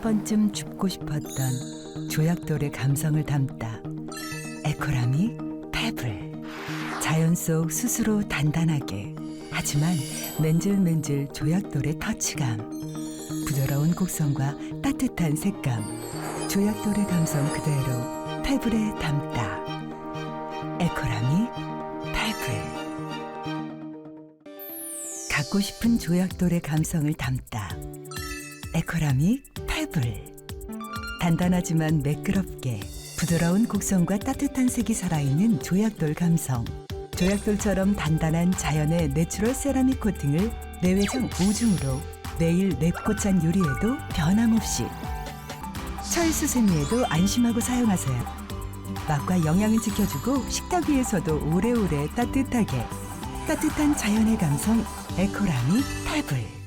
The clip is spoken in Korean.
번쯤 줍고 싶었던 조약돌의 감성을 담다 에코라믹 페블 자연 속 스스로 단단하게 하지만 맨질맨질 조약돌의 터치감 부드러운 곡선과 따뜻한 색감 조약돌의 감성 그대로 페블에 담다 에코라믹 페블 갖고 싶은 조약돌의 감성을 담다 에 코라믹 페블 단단하지만 매끄럽게 부드러운 곡선과 따뜻한 색이 살아있는 조약돌 감성. 조약돌처럼 단단한 자연의 내추럴 세라믹 코팅을 내외장 오중으로 매일 맵고찬 요리에도 변함없이. 철수세미에도 안심하고 사용하세요. 맛과 영양을 지켜주고 식탁 위에서도 오래오래 따뜻하게. 따뜻한 자연의 감성 에코라믹 페블